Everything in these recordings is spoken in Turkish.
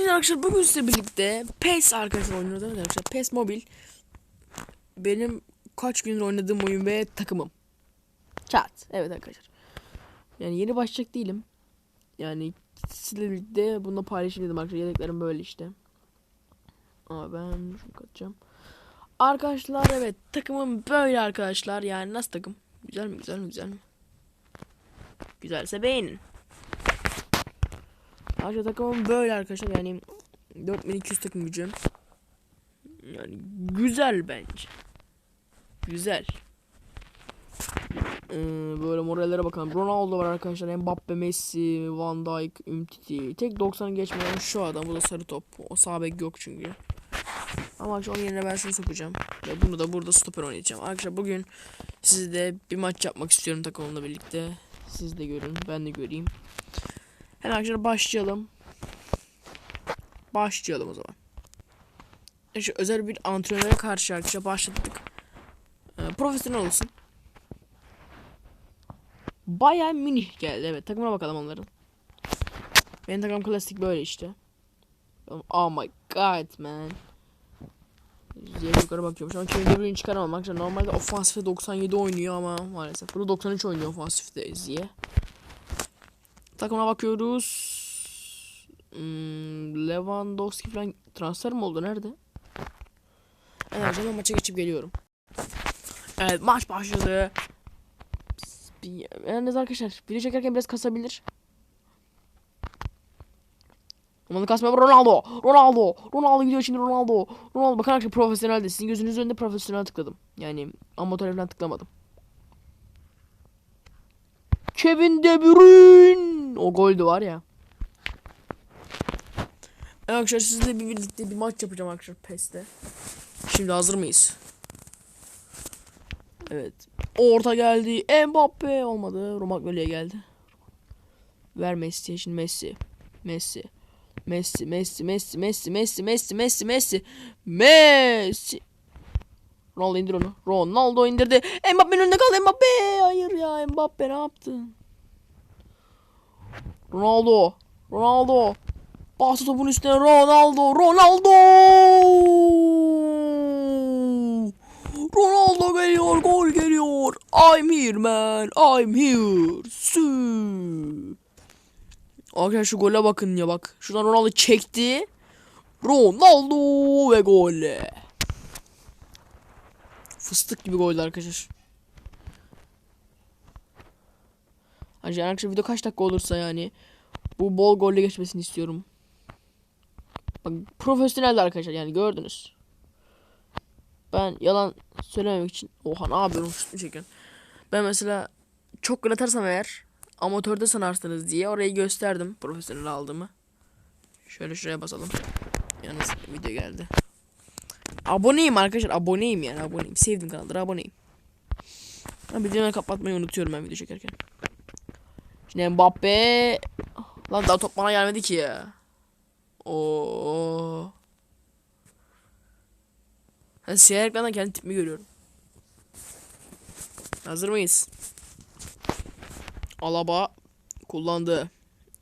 Geldiniz arkadaşlar bugün size birlikte PES arkadaşlar oynuyoruz arkadaşlar? PES Mobil benim kaç gündür oynadığım oyun ve takımım. Chat. Evet arkadaşlar. Yani yeni başlayacak değilim. Yani sizle birlikte bunu paylaşayım dedim arkadaşlar. Yedeklerim böyle işte. Ama ben şunu katacağım. Arkadaşlar evet takımım böyle arkadaşlar. Yani nasıl takım? Güzel mi güzel mi güzel mi? Güzelse beğenin Arkadaşlar takımım böyle arkadaşlar yani 4200 takım gücüm. Yani güzel bence. Güzel. Ee, böyle morallere bakalım. Ronaldo var arkadaşlar. Mbappe, Messi, Van Dijk, Umtiti. Tek 90'ı geçmeyen şu adam. Bu da sarı top. O sağ bek yok çünkü. Ama arkadaşlar onun yerine ben şunu sokacağım. Ve bunu da burada stoper oynayacağım. Arkadaşlar bugün sizde bir maç yapmak istiyorum takımımla birlikte. Siz de görün. Ben de göreyim. Hemen arkadaşlar başlayalım. Başlayalım o zaman. İşte özel bir antrenöre karşı arkadaşlar başladık. Ee, profesyonel olsun. Baya mini geldi evet takımına bakalım onların. Benim takım klasik böyle işte. Oh my god man. Diye yukarı bakıyorum. Şu an Kevin De Bruyne'i çıkaramam. Arkadaşlar normalde ofansifte 97 oynuyor ama maalesef. Burada 93 oynuyor ofansifte Ziye. Takımına bakıyoruz. Hmm, Lewandowski falan transfer mi oldu? Nerede? Evet hocam maça geçip geliyorum. Evet maç başladı. Yalnız arkadaşlar video çekerken biraz kasabilir. Aman kasma Ronaldo. Ronaldo. Ronaldo gidiyor şimdi Ronaldo. Ronaldo bakın arkadaşlar profesyonel de sizin gözünüzün önünde profesyonel tıkladım. Yani amatör falan tıklamadım. Kevin De Bruyne. O goldü var ya. Evet arkadaşlar sizle bir birlikte bir maç yapacağım arkadaşlar PES'te. Şimdi hazır mıyız? Evet. Orta geldi. Mbappe olmadı. Romagnoli'ye geldi. Ver Messi'ye şimdi Messi. Messi. Messi, Messi, Messi, Messi, Messi, Messi, Messi, Messi. Messi. Ronaldo indir onu. Ronaldo indirdi. Mbappe'nin önünde kaldı Mbappe. Hayır ya Mbappe ne yaptın? Ronaldo. Ronaldo. Bastı topun üstüne Ronaldo. Ronaldo. Ronaldo geliyor. Gol geliyor. I'm here man. I'm here. Sü. Arkadaşlar şu gole bakın ya bak. Şuradan Ronaldo çekti. Ronaldo ve gol. Fıstık gibi goller arkadaşlar. Hacı arkadaşlar video kaç dakika olursa yani bu bol golle geçmesini istiyorum. Bak profesyonel arkadaşlar yani gördünüz. Ben yalan söylememek için oha ne yapıyorum şut mu çekiyorsun? Ben mesela çok gol atarsam eğer amatörde sanarsınız diye orayı gösterdim profesyonel aldığımı. Şöyle şuraya basalım. Yalnız video geldi. Aboneyim arkadaşlar aboneyim yani aboneyim. Sevdim kanalları aboneyim. Ben videoyu kapatmayı unutuyorum ben video çekerken. Şimdi Mbappe Lan daha top bana gelmedi ki ya. Oo. Ben siyah ekrandan kendi tipimi görüyorum. Hazır mıyız? Alaba kullandı.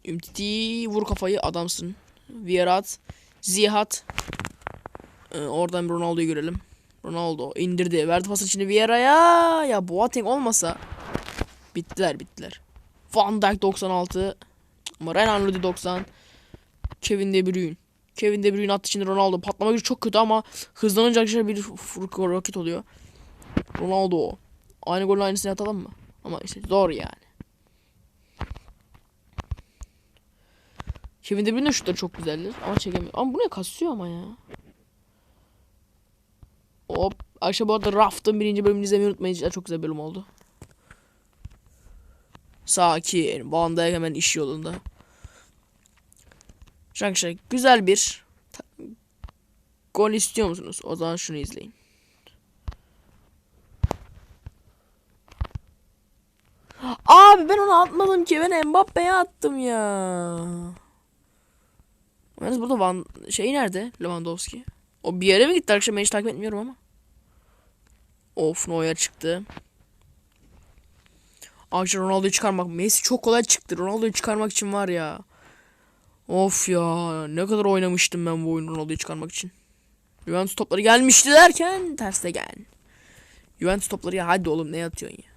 Ümtiti vur kafayı adamsın. Vierat. Zihat. Ee, oradan Ronaldo'yu görelim. Ronaldo indirdi. Verdi pası şimdi Vieira'ya. Ya Boateng olmasa bittiler bittiler. Van Dijk 96. Ama Renan Lodi 90. Kevin De Bruyne. Kevin De Bruyne attı şimdi Ronaldo. Patlama gücü çok kötü ama hızlanınca arkadaşlar bir roket oluyor. Ronaldo. Aynı golün aynısını atalım mı? Ama işte zor yani. Kevin De Bruyne şutları çok güzeldir ama çekemiyor. Ama bu ne kasıyor ama ya. Hop. Arkadaşlar bu arada Raft'ın birinci bölümünü izlemeyi unutmayın. Cidden Çok güzel bölüm oldu. Sakin. Van hemen iş yolunda. Arkadaşlar güzel bir gol istiyor musunuz? O zaman şunu izleyin. Abi ben onu atmadım ki. Ben Mbappe'ye attım ya. Yalnız burada Van şey nerede? Lewandowski. O bir yere mi gitti arkadaşlar? Ben hiç takip etmiyorum ama. Of Neuer çıktı. Arkadaşlar Ronaldo'yu çıkarmak. Messi çok kolay çıktı. Ronaldo'yu çıkarmak için var ya. Of ya ne kadar oynamıştım ben bu oyunu Ronaldo'yu çıkarmak için. Juventus topları gelmişti derken terste gel. Juventus topları ya hadi oğlum ne atıyorsun ya.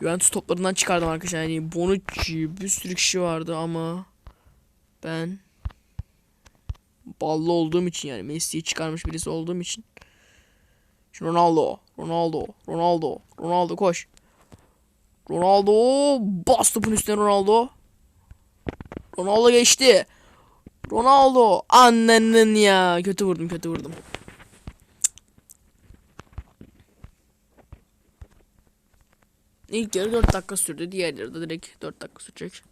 Juventus toplarından çıkardım arkadaşlar. Yani Bonucci bir sürü kişi vardı ama ben ballı olduğum için yani Messi'yi çıkarmış birisi olduğum için. Ronaldo, Ronaldo, Ronaldo, Ronaldo koş. Ronaldo bas topun üstüne Ronaldo. Ronaldo geçti. Ronaldo annenin ya kötü vurdum kötü vurdum. İlk yarı 4 dakika sürdü. Diğer yarıda direkt 4 dakika sürecek.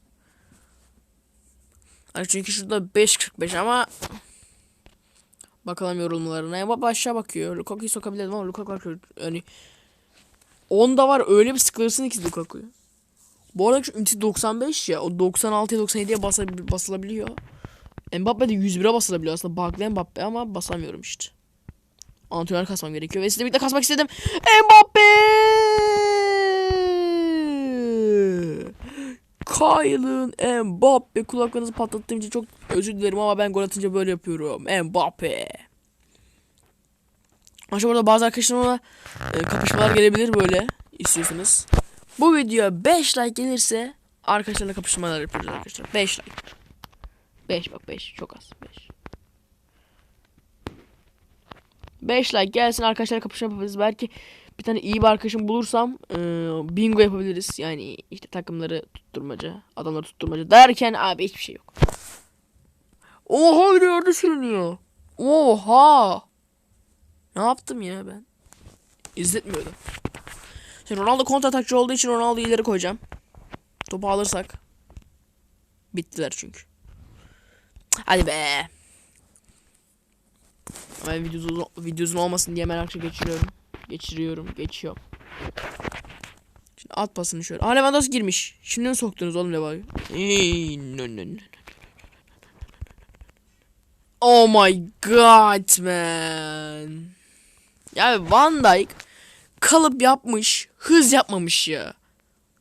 Hani çünkü şurada 5.45 ama bakalım yorulmalarına. Ama aşağı bakıyor. Lukaku'yu sokabilirdim ama Lukaku bakıyor. Yani onda var öyle bir sıkılırsın ki Lukaku'yu. Bu arada şu ünite 95 ya. O 96'ya 97'ye basa- basılabiliyor. Mbappe de 101'e basılabiliyor aslında. Bug'lı Mbappe ama basamıyorum işte. Antrenör kasmam gerekiyor. Ve sizle birlikte kasmak istedim. Mbappe! Kyle'ın Mbappe kulaklarınızı patlattığım için çok özür dilerim ama ben gol atınca böyle yapıyorum. Mbappe. Aşağı burada bazı arkadaşlarımla e, kapışmalar gelebilir böyle istiyorsanız. Bu videoya 5 like gelirse arkadaşlarla kapışmalar yapacağız arkadaşlar. 5 like. 5 bak 5 çok az 5. 5 like gelsin arkadaşlarla kapışma yapabiliriz. Belki bir tane iyi bir arkadaşım bulursam e, bingo yapabiliriz. Yani işte takımları tutturmaca, adamları tutturmaca derken abi hiçbir şey yok. Oha bir de yerde sürünüyor. Oha. Ne yaptım ya ben? İzletmiyordum. Şimdi Ronaldo kontratakçı olduğu için Ronaldo'yu ileri koyacağım. Topu alırsak. Bittiler çünkü. Hadi be. Ben videosu, videosun olmasın diye merakla geçiriyorum. Geçiriyorum. Geçiyorum. Şimdi at pasını şöyle. Aa Lewandowski girmiş. Şimdi mi soktunuz oğlum no. Oh my god man. Ya Van Dijk kalıp yapmış, hız yapmamış ya.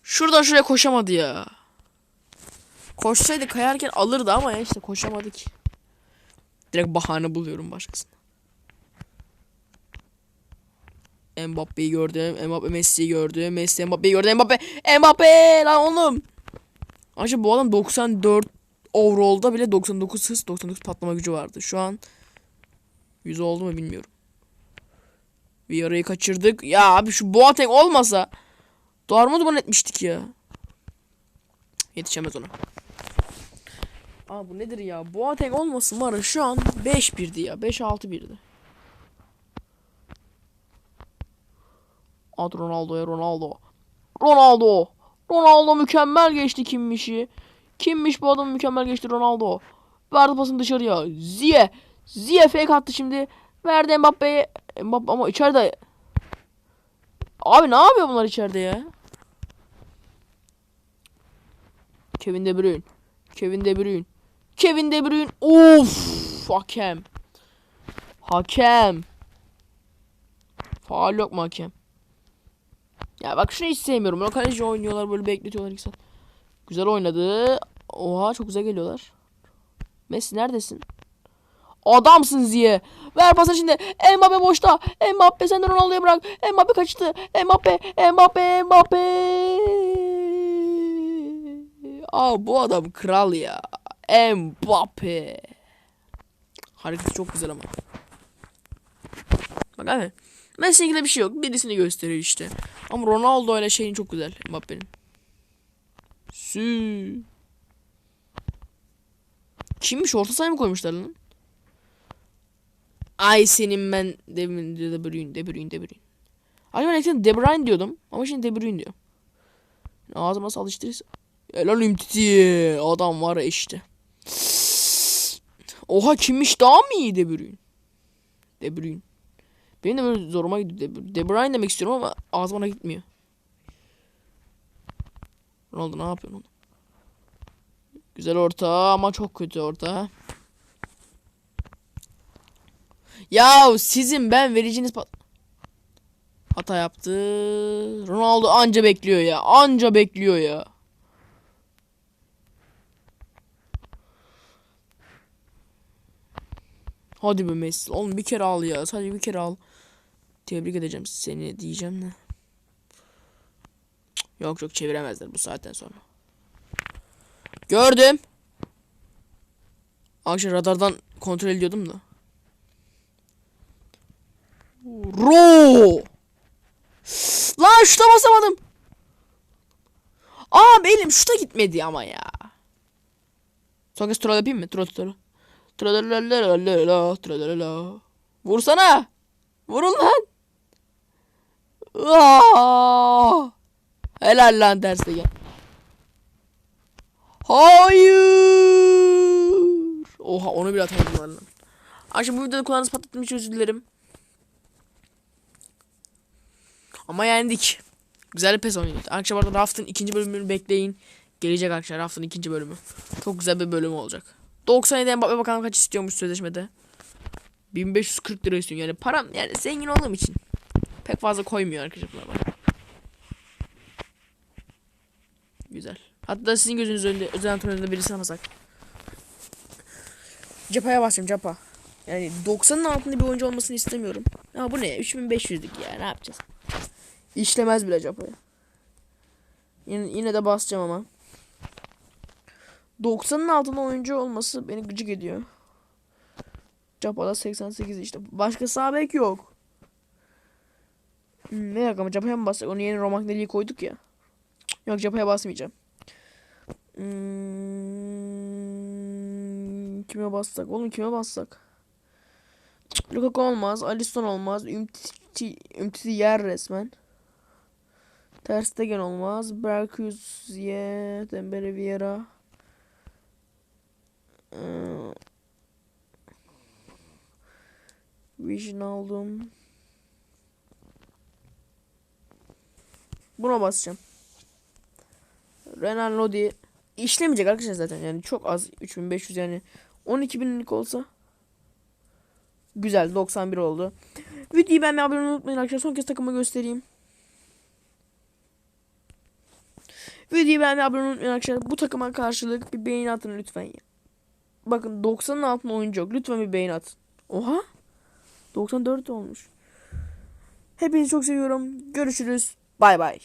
Şuradan şuraya koşamadı ya. Koşsaydı kayarken alırdı ama ya işte koşamadı ki. Direkt bahane buluyorum başkasına. Mbappe'yi gördüm. Mbappe Messi'yi gördüm. Messi Mbappe'yi gördüm. Mbappe. Mbappe lan oğlum. Acaba bu adam 94 overall'da bile 99 hız 99 patlama gücü vardı. Şu an 100 oldu mu bilmiyorum. Bir arayı kaçırdık. Ya abi şu Boateng olmasa darma duman etmiştik ya. Yetişemez ona. Aa bu nedir ya? Boateng olmasın var şu an 5-1'di ya. 5-6-1'di. At Ronaldo'ya Ronaldo. Ronaldo. Ronaldo mükemmel geçti kimmişi. Kimmiş bu adam mükemmel geçti Ronaldo. Verdi pasını dışarıya. Ziye. Ziye fake attı şimdi. Verdi Mbappe'ye. Mbappe ama içeride. Abi ne yapıyor bunlar içeride ya? Kevin De Bruyne. Kevin De Bruyne. Kevin De Bruyne. Of! Hakem. Hakem. Faal yok mu hakem? Ya bak şunu hiç sevmiyorum. Kaleci oynuyorlar böyle bekletiyorlar saat. Güzel oynadı. Oha çok güzel geliyorlar. Messi neredesin? Adamsın Ziye. Ver pasını şimdi. Mbappe boşta. Mbappe sen de Ronaldo'ya bırak. Mbappe kaçtı. Mbappe. Mbappe. Mbappe. Aa bu adam kral ya. Mbappe. Hareketi çok güzel ama. Bak abi. Messi'yle bir şey yok. Birisini gösteriyor işte. Ama Ronaldo ile şeyin çok güzel Mbappe'nin. Sü. Kimmiş? Orta sahaya mı koymuşlar lan? Ay senin ben De, de, Bruyne, De Bruyne, De Bruyne. Acaba eskiden De Bruyne diyordum ama şimdi De Bruyne diyor. Ağzıma nasıl alıştırırsa. Helal imtiti. Adam var işte. Oha kimmiş daha mı iyi De Bruyne? De Bruyne. Benim de böyle zoruma gidiyor. De, De Bruyne demek istiyorum ama ağzıma gitmiyor. Ronaldo ne yapıyorsun oğlum? Güzel orta ama çok kötü orta. Ya sizin ben vereceğiniz pat hata yaptı. Ronaldo anca bekliyor ya. Anca bekliyor ya. Hadi be Messi. Oğlum bir kere al ya. Sadece bir kere al. Tebrik edeceğim seni diyeceğim de. Yok yok çeviremezler bu saatten sonra. Gördüm. Akşam radardan kontrol ediyordum da. Ro. Lan şuta basamadım. Aa benim şuta gitmedi ama ya. Son kez troll yapayım mı? Troll troll. Vursana. Vurun lan. Aa! Helal lan terste gel. Hayır. Oha onu bir atamadım lan. Akşam bu videoda kulağınızı patlattığım için özür dilerim. Ama yendik. Güzel bir pes oynadık. Akşam orada Raft'ın ikinci bölümünü bekleyin. Gelecek akşam Raft'ın ikinci bölümü. Çok güzel bir bölüm olacak. 97 Mbappe bakalım kaç istiyormuş sözleşmede. 1540 lira istiyor yani param yani zengin olduğum için pek fazla koymuyor arkadaşlar bak. Güzel. Hatta sizin gözünüz önünde özel antrenöründe birisi almasak. Capa'ya basacağım Capa. Yani 90'ın altında bir oyuncu olmasını istemiyorum. Ama bu ne? 3500'lük ya ne yapacağız? İşlemez bile Capa'ya. Yine, yine de basacağım ama. 90'ın altında oyuncu olması beni gıcık ediyor. Japa'da 88 işte. Başka sağ bek yok. Hmm, ne dakika ama Japa'ya mı bassak? Onu yeni Romagnoli'yi koyduk ya. Yok Japa'ya basmayacağım. Hmm, kime bassak? Oğlum kime bassak? Lukaku olmaz. Alisson olmaz. Ümtiti, Ümtiti yer resmen. Ter Stegen olmaz. Berkuzye, Dembele Vieira. Ee, Vision aldım. Buna basacağım. Renan Lodi işlemeyecek arkadaşlar zaten yani çok az 3500 yani 12000'lik olsa güzel 91 oldu. Videoyu beğenmeyi abone olmayı unutmayın arkadaşlar son kez takımı göstereyim. Videoyu beğenmeyi abone olmayı unutmayın arkadaşlar bu takıma karşılık bir beğeni atın lütfen ya. Bakın 90'ın altında oyuncu yok. Lütfen bir beğeni atın. Oha. 94 olmuş. Hepinizi çok seviyorum. Görüşürüz. Bay bay.